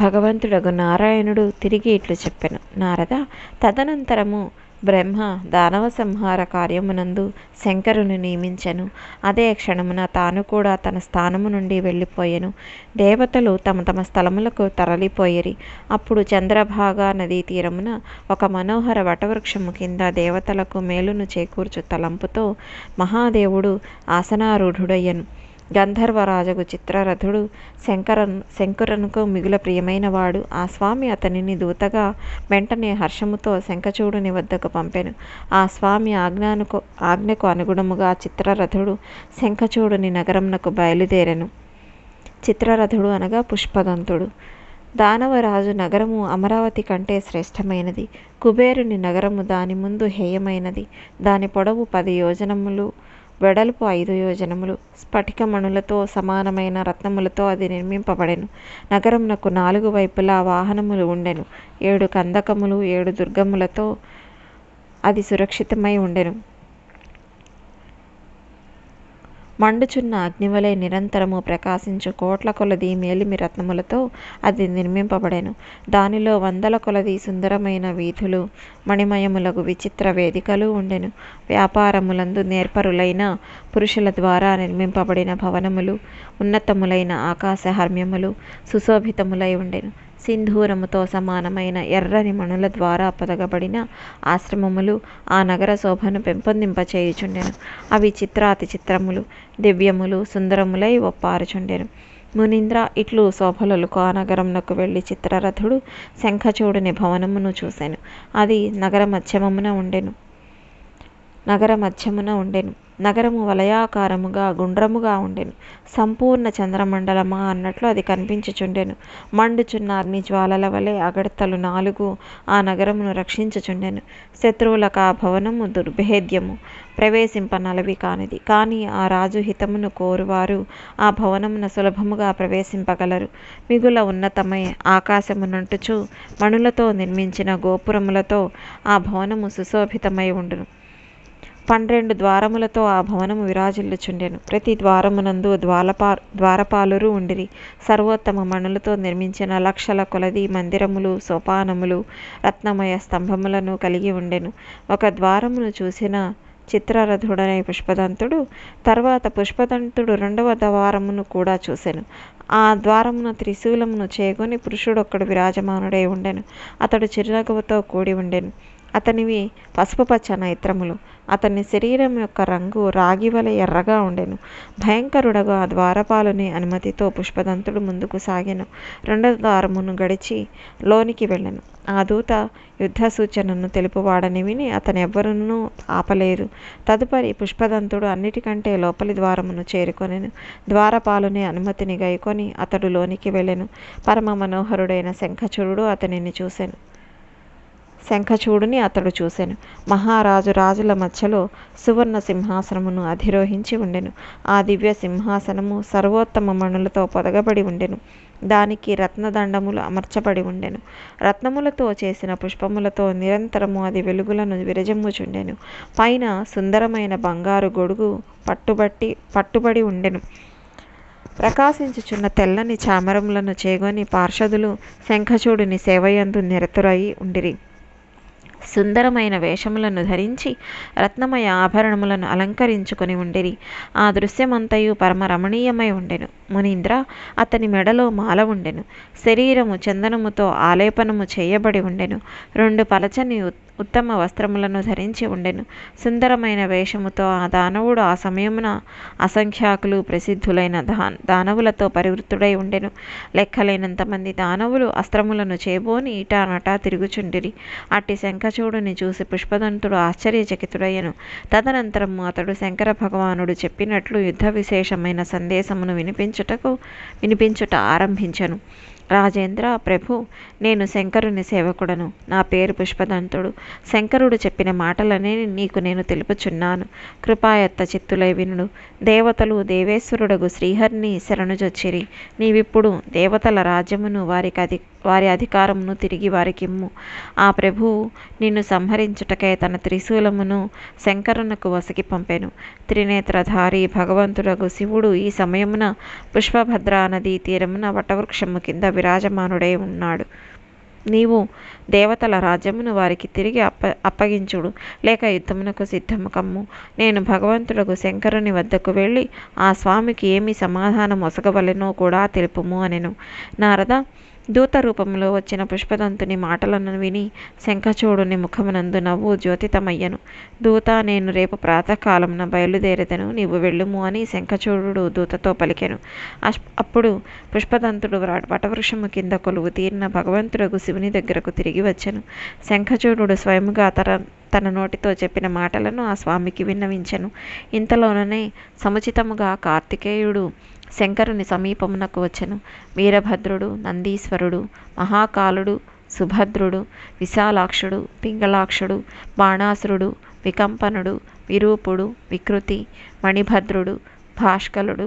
భగవంతుడగు నారాయణుడు తిరిగి ఇట్లు చెప్పెను. నారద తదనంతరము బ్రహ్మ దానవ సంహార కార్యమునందు శంకరుని నియమించెను. అదే క్షణమున తాను కూడా తన స్థానము నుండి వెళ్ళిపోయెను. దేవతలు తమ తమ స్థలములకు తరలిపోయిరి. అప్పుడు చంద్రభాగా నదీ తీరమున ఒక మనోహర వటవృక్షము కింద దేవతలకు మేలును చేకూర్చు తలంపుతో మహాదేవుడు ఆసనారూఢుడయ్యను. గంధర్వరాజగు చిత్రరథుడు శంకరన్ శంకరునకు మిగుల ప్రియమైనవాడు ఆ స్వామి అతనిని దూతగా వెంటనే హర్షముతో శంఖచూడుని వద్దకు పంపెను. ఆ స్వామి ఆజ్ఞానుకు ఆజ్ఞకు అనుగుణముగా చిత్రరథుడు శంఖచూడుని నగరంనకు బయలుదేరెను. చిత్రరథుడు అనగా పుష్పదంతుడు. దానవరాజు నగరము అమరావతి కంటే శ్రేష్టమైనది. కుబేరుని నగరము దాని ముందు హేయమైనది. దాని పొడవు పది యోజనములు వెడల్పు ఐదు యోజనములు. స్ఫటికమణులతో సమానమైన రత్నములతో అది నిర్మింపబడెను. నగరమునకు నాలుగు వైపులా వాహనములు ఉండెను. ఏడు కందకములు ఏడు దుర్గములతో అది సురక్షితమై ఉండెను. మండుచున్న అగ్నివలే నిరంతరము ప్రకాశించు కోట్ల కొలది మేలిమి రత్నములతో అది నిర్మింపబడెను. దానిలో వందల కొలది సుందరమైన వీధులు మణిమయములకు విచిత్ర వేదికలు ఉండెను. వ్యాపారములందు నేర్పరులైన పురుషుల ద్వారా నిర్మింపబడిన భవనములు ఉన్నతములైన ఆకాశహర్మ్యములు సుశోభితములై ఉండెను. సింధూరముతో సమానమైన ఎర్రని మణుల ద్వారా పొదగబడిన ఆశ్రమములు ఆ నగర శోభను పెంపొందింపచేయుచుండెను. అవి చిత్రాతి చిత్రములు దివ్యములు సుందరములై ఒప్పారుచుండెను. మునీంద్ర ఇట్లు శోభలొలుకు ఆ నగరమునకు వెళ్ళి చిత్రరథుడు శంఖచూడుని భవనమును చూశాను అది నగర మధ్యమమున ఉండెను. నగర మధ్యమున ఉండెను. నగరము వలయాకారముగా గుండ్రముగా ఉండెను. సంపూర్ణ చంద్రమండలమా అన్నట్లు అది కనిపించుచుండెను. మండుచున్న అగ్ని జ్వాలల వలె అగడతలు నాలుగు ఆ నగరమును రక్షించుచుండెను. శత్రువులకు ఆ భవనము దుర్భేద్యము. ప్రవేశింపనలవి కానిది. కానీ ఆ రాజు హితమును కోరువారు ఆ భవనమున సులభముగా ప్రవేశింపగలరు. మిగుల ఉన్నతమై ఆకాశమునంటుచు మణులతో నిర్మించిన గోపురములతో ఆ భవనము సుశోభితమై ఉండును. పన్నెండు ద్వారములతో ఆ భవనము విరాజిల్లుచుండెను. ప్రతి ద్వారమునందు ద్వారపా ద్వారపాలురు ఉండిరి. సర్వోత్తమ మణులతో నిర్మించిన లక్షల కొలది మందిరములు సోపానములు రత్నమయ స్తంభములను కలిగి ఉండెను. ఒక ద్వారమును చూసిన చిత్రరథుడనే పుష్పదంతుడు తర్వాత పుష్పదంతుడు రెండవ ద్వారమును కూడా చూసెను. ఆ ద్వారమున త్రిశూలమును చేకొని పురుషుడొక్కడు విరాజమానుడై ఉండెను. అతడు చిరునగవుతో కూడి ఉండెను. అతనివి పసుపు పచ్చ నేత్రములు. అతని శరీరం యొక్క రంగు రాగి వలె ఎర్రగా ఉండెను. భయంకరుడగా ఆ ద్వారపాలుని అనుమతితో పుష్పదంతుడు ముందుకు సాగెను. రెండవ ద్వారమును గడిచి లోనికి వెళ్ళెను. ఆ దూత యుద్ధ సూచనను తెలుపువాడని విని అతనెవ్వరునూ ఆపలేరు. తదుపరి పుష్పదంతుడు అన్నిటికంటే లోపలి ద్వారమును చేరుకొనెను. ద్వారపాలుని అనుమతిని గైకొని అతడు లోనికి వెళ్ళెను. పరమ మనోహరుడైన శంఖచురుడు అతనిని చూసెను. శంఖచూడుని అతడు చూసెను. మహారాజు రాజుల మధ్యలో సువర్ణ సింహాసనమును అధిరోహించి ఉండెను. ఆ దివ్య సింహాసనము సర్వోత్తమ మణులతో పొదగబడి ఉండెను. దానికి రత్నదండములు అమర్చబడి ఉండెను. రత్నములతో చేసిన పుష్పములతో నిరంతరము అది వెలుగులను విరజమ్ముచుండెను. పైన సుందరమైన బంగారు గొడుగు పట్టుబట్టి పట్టుబడి ఉండెను. ప్రకాశించుచున్న తెల్లని చామరములను చేగొని పార్షదులు శంఖచూడుని సేవయందు నిరతురై ఉండిరి. సుందరమైన వేషములను ధరించి రత్నమయ ఆభరణములను అలంకరించుకొని ఉండిరి. ఆ దృశ్యమంతయు పరమ రమణీయమై ఉండెను. మునీంద్ర అతని మెడలో మాల ఉండెను. శరీరము చందనముతో ఆలేపనము చేయబడి ఉండెను. రెండు పలచని ఉత్తమ వస్త్రములను ధరించి ఉండెను. సుందరమైన వేషముతో ఆ దానవుడు ఆ సమయమున అసంఖ్యాకులు ప్రసిద్ధులైన దా దానవులతో పరివృత్తుడై ఉండెను. లెక్కలేనంతమంది దానవులు అస్త్రములను చేబోని ఇటానటా తిరుగుచుండిరి. అట్టి శంఖచూడుని చూసి పుష్పదంతుడు ఆశ్చర్యచకితుడయ్యను. తదనంతరము అతడు శంకర భగవానుడు చెప్పినట్లు యుద్ధ విశేషమైన సందేశమును వినిపించుటకు వినిపించుట ఆరంభించను. రాజేంద్ర ప్రభు నేను శంకరుని సేవకుడను. నా పేరు పుష్పదంతుడు. శంకరుడు చెప్పిన మాటలనే నీకు నేను తెలుపుచున్నాను. కృపాయత్త చిత్తులై వినుడు. దేవతలు దేవేశ్వరుడగు శ్రీహరిని శరణుజొచ్చిరి. నీవిప్పుడు దేవతల రాజ్యమును వారికి అధి వారి అధికారమును తిరిగి వారికిమ్ము. ఆ ప్రభువు నిన్ను సంహరించుటకై తన త్రిశూలమును శంకరునకు వసకి పంపెను. త్రినేత్రధారి భగవంతుడగు శివుడు ఈ సమయమున పుష్పభద్రా నదీ తీరమున వటవృక్షము కింద విరాజమానుడై ఉన్నాడు. నీవు దేవతల రాజ్యమును వారికి తిరిగి అప్ప అప్పగించుడు. లేక యుద్ధమునకు సిద్ధము కమ్ము. నేను భగవంతుడకు శంకరుని వద్దకు వెళ్ళి ఆ స్వామికి ఏమి సమాధానం ఒసగవలెనో కూడా తెలుపుము అనెను. నారద దూత రూపంలో వచ్చిన పుష్పదంతుని మాటలను విని శంఖచూడుని ముఖమునందు నవ్వు జ్యోతితమయ్యను. దూత నేను రేపు ప్రాతకాలమున బయలుదేరెదను. నీవు వెళ్ళుము అని శంఖచూడు దూతతో పలికెను. అప్పుడు పుష్పదంతుడు వటవృక్షము కింద కొలువు తీరిన భగవంతుడు శివుని దగ్గరకు తిరిగి వచ్చెను. శంఖచూడు స్వయముగా తన తన నోటితో చెప్పిన మాటలను ఆ స్వామికి విన్నవించెను. ఇంతలోననే సముచితముగా కార్తికేయుడు శంకరుని సమీపమునకు వచ్చెను. వీరభద్రుడు నందీశ్వరుడు మహాకాలుడు సుభద్రుడు విశాలాక్షుడు పింగళాక్షుడు బాణాసురుడు వికంపనుడు విరూపుడు వికృతి మణిభద్రుడు భాష్కలుడు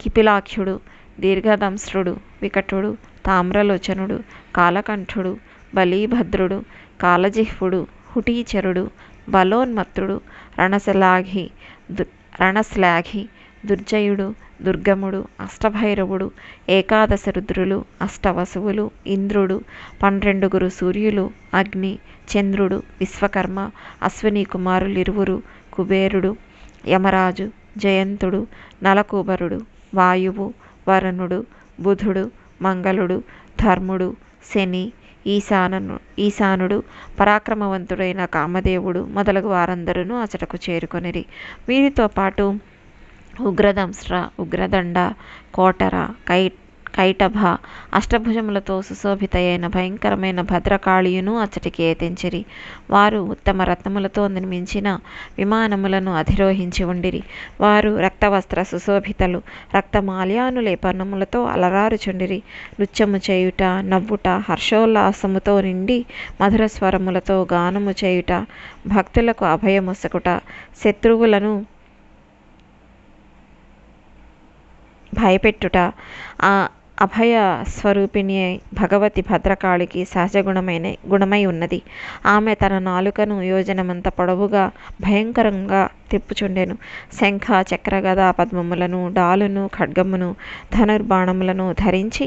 కిపిలాఖ్యుడు దీర్ఘదంశ్రుడు వికటుడు తామ్రలోచనుడు కాలకంఠుడు బలీభద్రుడు కాలజిహ్వుడు హుటీచరుడు బలోన్మత్తుడు రణశలాఘి రణశ్లాఘి దుర్జయుడు దుర్గముడు అష్టభైరవుడు ఏకాదశ రుద్రులు అష్టవసువులు ఇంద్రుడు పన్నెండుగురు సూర్యులు అగ్ని చంద్రుడు విశ్వకర్మ అశ్విని కుమారులిరువురు కుబేరుడు యమరాజు జయంతుడు నలకూబరుడు వాయువు వరుణుడు బుధుడు మంగళుడు ధర్ముడు శని ఈశానను ఈశానుడు పరాక్రమవంతుడైన కామదేవుడు మొదలగు వారందరూ అచటకు చేరుకొనిరి. వీరితో పాటు ఉగ్రదంస్ర ఉగ్రదండ కోటర కై కైటభ అష్టభుజములతో సుశోభితయైన భయంకరమైన భద్రకాళియును అచ్చటికి ఏతించిరి. వారు ఉత్తమ రత్నములతో నిర్మించిన విమానములను అధిరోహించి ఉండిరి. వారు రక్తవస్త్ర సుశోభితలు రక్తమాల్యానులే పన్నములతో అలరారుచుండిరి. నృత్యము చేయుట నవ్వుట హర్షోల్లాసముతో నిండి మధుర స్వరములతో గానము చేయుట భక్తులకు అభయముసకుట శత్రువులను భయపెట్టుట. ఆ అభయ స్వరూపిణి భగవతి భద్రకాళికి సహజ గుణమైన గుణమై ఉన్నది. ఆమె తన నాలుకను యోజనమంత పొడవుగా భయంకరంగా తిప్పుచుండెను. శంఖ చక్రగద పద్మములను డాలును ఖడ్గమును ధనుర్బాణములను ధరించి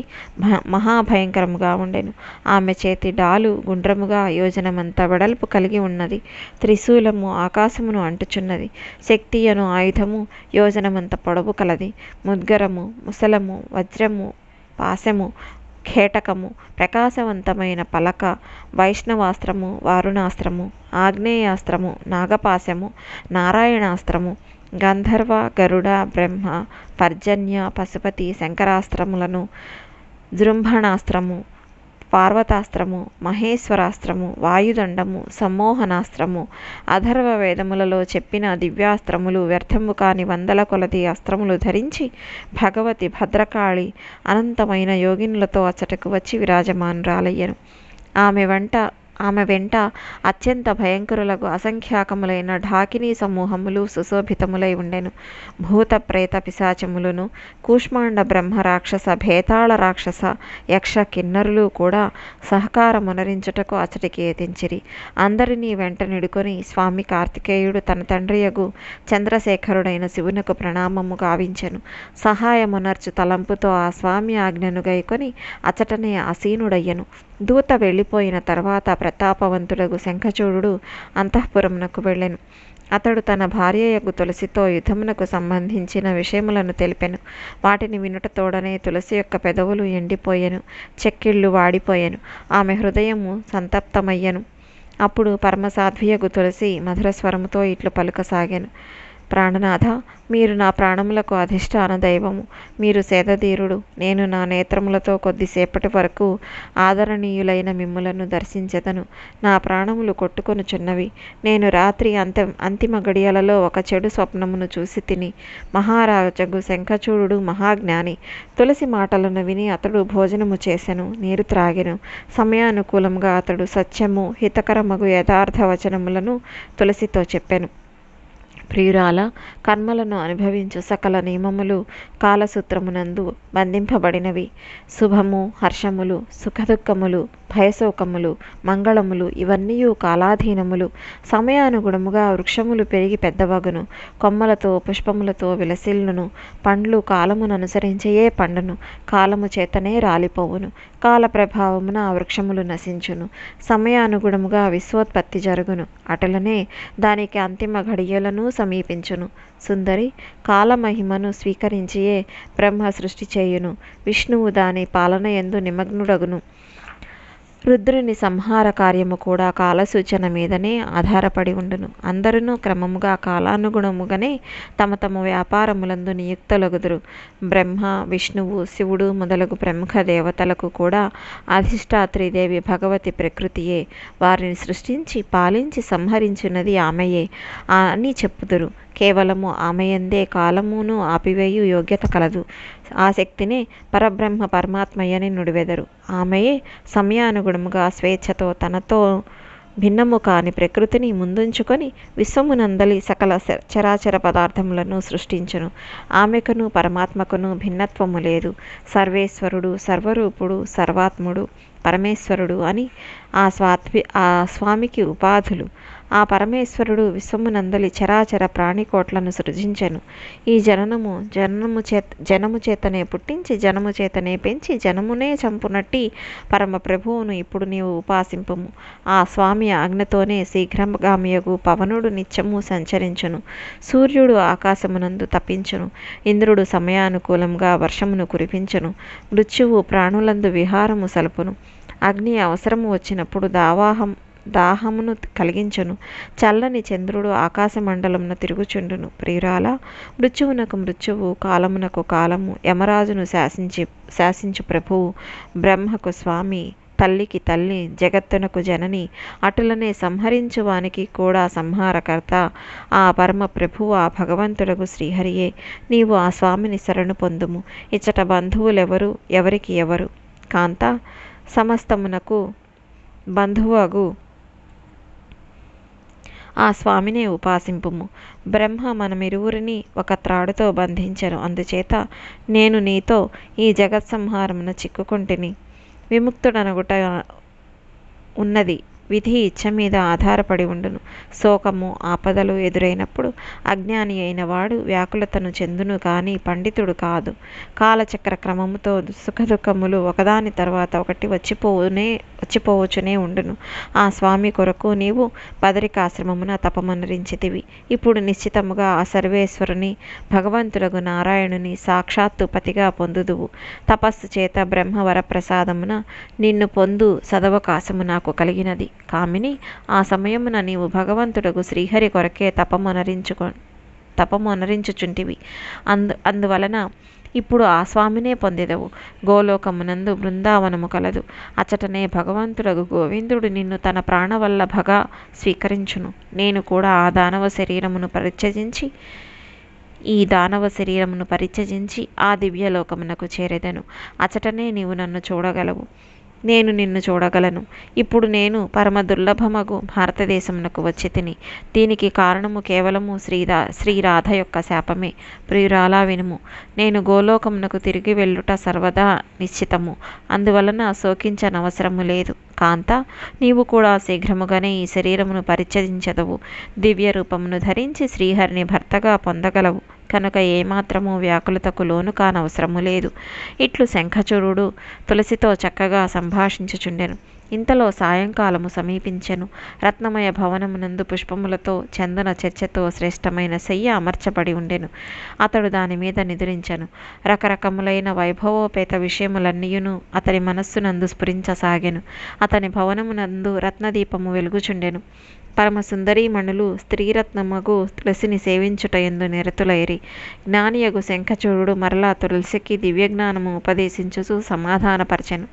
మహాభయంకరముగా ఉండెను. ఆమె చేతి డాలు గుండ్రముగా యోజనమంత వెడల్పు కలిగి ఉన్నది. త్రిశూలము ఆకాశమును అంటుచున్నది. శక్తి అను ఆయుధము యోజనమంత పొడవు కలది. ముద్గరము ముసలము వజ్రము పాశము ఖేటకము ప్రకాశవంతమైన పలక వైష్ణవాస్త్రము వారుణాస్త్రము ఆగ్నేయాస్త్రము నాగపాశము నారాయణాస్త్రము గంధర్వ గరుడ బ్రహ్మ పర్జన్య పశుపతి శంకరాస్త్రములను జృంభణాస్త్రము పార్వతాస్త్రము మహేశ్వరాస్త్రము వాయుదండము సమ్మోహనాస్త్రము అధర్వ వేదములలో చెప్పిన దివ్యాస్త్రములు వ్యర్థము కాని వందల కొలది అస్త్రములు ధరించి భగవతి భద్రకాళి అనంతమైన యోగినులతో అచ్చటకు వచ్చి విరాజమానురాలయ్యను. ఆమె వంట ఆమె వెంట అత్యంత భయంకరులకు అసంఖ్యాకములైన ఢాకినీ సమూహములు సుశోభితములై ఉండెను. భూత ప్రేత పిశాచములను కూష్మాండ బ్రహ్మ రాక్షస భేతాళ రాక్షస యక్ష కిన్నరులు కూడా సహకారమునరించుటకు అచటికి ఏతించిరి అందరినీ వెంట నిడుకొని స్వామి కార్తికేయుడు తన తండ్రియగు చంద్రశేఖరుడైన శివునకు ప్రణామము గావించెను. సహాయమునర్చు తలంపుతో ఆ స్వామి ఆజ్ఞను గైకొని అచటనే అసీనుడయ్యను దూత వెళ్ళిపోయిన తర్వాత ప్రతాపవంతుడగు శంఖచూడు అంతఃపురమునకు వెళ్ళెను. అతడు తన భార్యయగు తులసితో యుద్ధమునకు సంబంధించిన విషయములను తెలిపెను. వాటిని వినుటతోడనే తులసి యొక్క పెదవులు ఎండిపోయెను చెక్కిళ్ళు వాడిపోయెను. ఆమె హృదయము సంతప్తమయ్యను. అప్పుడు పరమసాధ్వియగు తులసి మధుర స్వరముతో ఇట్లు పలుకసాగాను. ప్రాణనాథ మీరు నా ప్రాణములకు అధిష్టాన దైవము. మీరు సేదధీరుడు నేను నా నేత్రములతో కొద్దిసేపటి వరకు ఆదరణీయులైన మిమ్ములను దర్శించెదను. నా ప్రాణములు కొట్టుకొనుచున్నవి. నేను రాత్రి అంత అంతిమ గడియలలో ఒక చెడు స్వప్నమును చూసి తిని మహారాజగు శంఖచూడు మహాజ్ఞాని తులసి మాటలను విని అతడు భోజనము చేసెను నీరు త్రాగెను. సమయానుకూలంగా అతడు సత్యము హితకరమగు యథార్థ వచనములను తులసితో చెప్పెను. ప్రియురాల కర్మలను అనుభవించు సకల నియమములు కాలసూత్రమునందు బంధింపబడినవి. శుభము హర్షములు సుఖదుఖములు భయశోకములు మంగళములు ఇవన్నీ కాలాధీనములు. సమయానుగుణముగా వృక్షములు పెరిగి పెద్దవగును. కొమ్మలతో పుష్పములతో విలసిల్లును. పండ్లు కాలమును అనుసరించయే పండును. కాలము చేతనే రాలిపోవును. కాల ప్రభావమున ఆ వృక్షములు నశించును. సమయానుగుణముగా విశ్వోత్పత్తి జరుగును. అటలనే దానికి అంతిమ ఘడియలను సమీపించును. సుందరి కాలమహిమను స్వీకరించియే బ్రహ్మ సృష్టి చేయును. విష్ణువు దాని పాలన ఎందు నిమగ్నుడగును. రుద్రుని సంహార కార్యము కూడా కాలసూచన మీదనే ఆధారపడి ఉండును. అందరూ క్రమముగా కాలానుగుణముగానే తమ తమ వ్యాపారములందు నియుక్తులగుదురు. బ్రహ్మ విష్ణువు శివుడు మొదలగు ప్రముఖ దేవతలకు కూడా అధిష్టాత్రిదేవి భగవతి ప్రకృతియే. వారిని సృష్టించి పాలించి సంహరించున్నది ఆమెయే. అని చెప్పుదురు. కేవలము ఆమెయందే కాలమును ఆపివేయు యోగ్యత కలదు. ఆ శక్తిని పరబ్రహ్మ పరమాత్మయ్యని నుడివెదరు. ఆమెయే సమయానుగుణముగా స్వేచ్ఛతో తనతో భిన్నము కాని ప్రకృతిని ముందుంచుకొని విశ్వమునందలి సకల చరాచర పదార్థములను సృష్టించును. ఆమెకును పరమాత్మకును భిన్నత్వము లేదు. సర్వేశ్వరుడు సర్వరూపుడు సర్వాత్ముడు పరమేశ్వరుడు అని ఆ స్వాత్వి ఆ స్వామికి ఉపాధులు. ఆ పరమేశ్వరుడు విశ్వమునందలి చరాచర ప్రాణికోట్లను సృజించెను. ఈ జననము జననము చేత జనము చేతనే పుట్టించి జనము చేతనే పెంచి జనమునే చంపునట్టి పరమ ప్రభువును ఇప్పుడు నీవు ఉపాసింపము. ఆ స్వామి ఆజ్ఞతోనే శీఘ్రగామియగు పవనుడు నిత్యము సంచరించును. సూర్యుడు ఆకాశమునందు తప్పించును. ఇంద్రుడు సమయానుకూలంగా వర్షమును కురిపించును. మృత్యువు ప్రాణులందు విహారము సలుపును. అగ్ని అవసరము వచ్చినప్పుడు దావాహం దాహమును కలిగించును. చల్లని చంద్రుడు ఆకాశమండలమున తిరుగుచుండును. ప్రియురాల మృత్యువునకు మృత్యువు కాలమునకు కాలము యమరాజును శాసించి శాసించు ప్రభువు బ్రహ్మకు స్వామి తల్లికి తల్లి జగత్తునకు జనని అటులనే సంహరించువానికి కూడా సంహారకర్త ఆ పరమ ప్రభువు ఆ భగవంతుడకు శ్రీహరియే నీవు ఆ స్వామిని శరణు పొందుము. ఇచ్చట బంధువులెవరు? ఎవరికి ఎవరు? కాంత సమస్తమునకు బంధువగు ఆ స్వామినే ఉపాసింపుము. బ్రహ్మ మనమిరువురిని ఒక త్రాడుతో బంధించను. అందుచేత నేను నీతో ఈ జగత్సంహారమున చిక్కుకుంటిని. విముక్తుడనగుట ఉన్నది విధి ఇచ్చ మీద ఆధారపడి ఉండును. శోకము ఆపదలు ఎదురైనప్పుడు అజ్ఞాని అయిన వాడు వ్యాకులతను చెందును కానీ పండితుడు కాదు. కాలచక్ర క్రమముతో సుఖదుఖములు ఒకదాని తర్వాత ఒకటి వచ్చిపోనే వచ్చిపోవచ్చునే ఉండును. ఆ స్వామి కొరకు నీవు బదరికాశ్రమమున తపమనరించితివి. ఇప్పుడు నిశ్చితముగా ఆ సర్వేశ్వరుని భగవంతుడగు నారాయణుని సాక్షాత్తు పతిగా పొందుదువు. తపస్సు చేత బ్రహ్మవర ప్రసాదమున నిన్ను పొందు సదవకాశము నాకు కలిగినది. కామిని ఆ సమయమున నీవు భగవంతుడగు శ్రీహరి కొరకే తపమనరించుకో తపమనరించుచుంటివి అందు అందువలన ఇప్పుడు ఆ స్వామినే పొందెదవు. గోలోకమునందు బృందావనము కలదు. అచటనే భగవంతుడగు గోవిందుడు నిన్ను తన ప్రాణవల్లభగా స్వీకరించును. నేను కూడా ఆ దానవ శరీరమును పరిత్యజించి ఈ దానవ శరీరమును పరిత్యజించి ఆ దివ్యలోకమునకు చేరెదను. అచటనే నీవు నన్ను చూడగలవు. నేను నిన్ను చూడగలను. ఇప్పుడు నేను పరమ దుర్లభమగు భారతదేశమునకు వచ్చి తిని దీనికి కారణము కేవలము శ్రీరా శ్రీరాధ యొక్క శాపమే. ప్రియురాలా వినుము నేను గోలోకమునకు తిరిగి వెళ్ళుట సర్వదా నిశ్చితము. అందువలన శోకించనవసరము లేదు. కాంత నీవు కూడా శీఘ్రముగానే ఈ శరీరమును పరిచయించదవు దివ్య రూపమును ధరించి శ్రీహరిని భర్తగా పొందగలవు. కనుక ఏమాత్రము వ్యాకులతకు లోను కానవసరము లేదు. ఇట్లు శంఖచూరుడు తులసితో చక్కగా సంభాషించుచుండెను. ఇంతలో సాయంకాలము సమీపించెను. రత్నమయ భవనమునందు పుష్పములతో చందన చర్చతో శ్రేష్టమైన శయ్య అమర్చబడి ఉండెను. అతడు దాని మీద నిద్రించెను. రకరకములైన వైభవోపేత విషయములన్నీయును అతని మనస్సునందు స్ఫురించసాగెను. అతని భవనమునందు రత్నదీపము వెలుగుచుండెను. పరమ సుందరీమణులు స్త్రీరత్నమగు తులసిని సేవించుట ఎందు నిరతులైరి. జ్ఞానియగు శంఖచూడు మరలా తులసికి దివ్యజ్ఞానము ఉపదేశించుచు సమాధానపరచెను.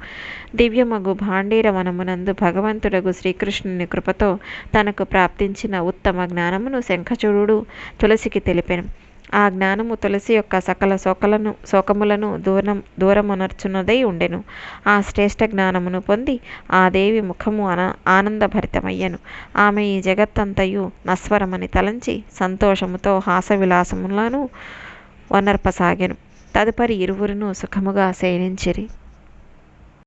దివ్యమగు భాండీర వనమునందు భగవంతుడగు శ్రీకృష్ణుని కృపతో తనకు ప్రాప్తించిన ఉత్తమ జ్ఞానమును శంఖచూడు తులసికి తెలిపెను. ఆ జ్ఞానము తులసి యొక్క సకల శోకలను శోకములను దూరం దూరమునర్చున్నదై ఉండెను. ఆ శ్రేష్ఠ జ్ఞానమును పొంది ఆ దేవి ముఖము అన ఆనందభరితమయ్యను. ఆమె ఈ జగత్తంతయు నస్వరమని తలంచి సంతోషముతో హాస విలాసములను వనర్పసాగెను. తదుపరి ఇరువురును సుఖముగా శయనించిరి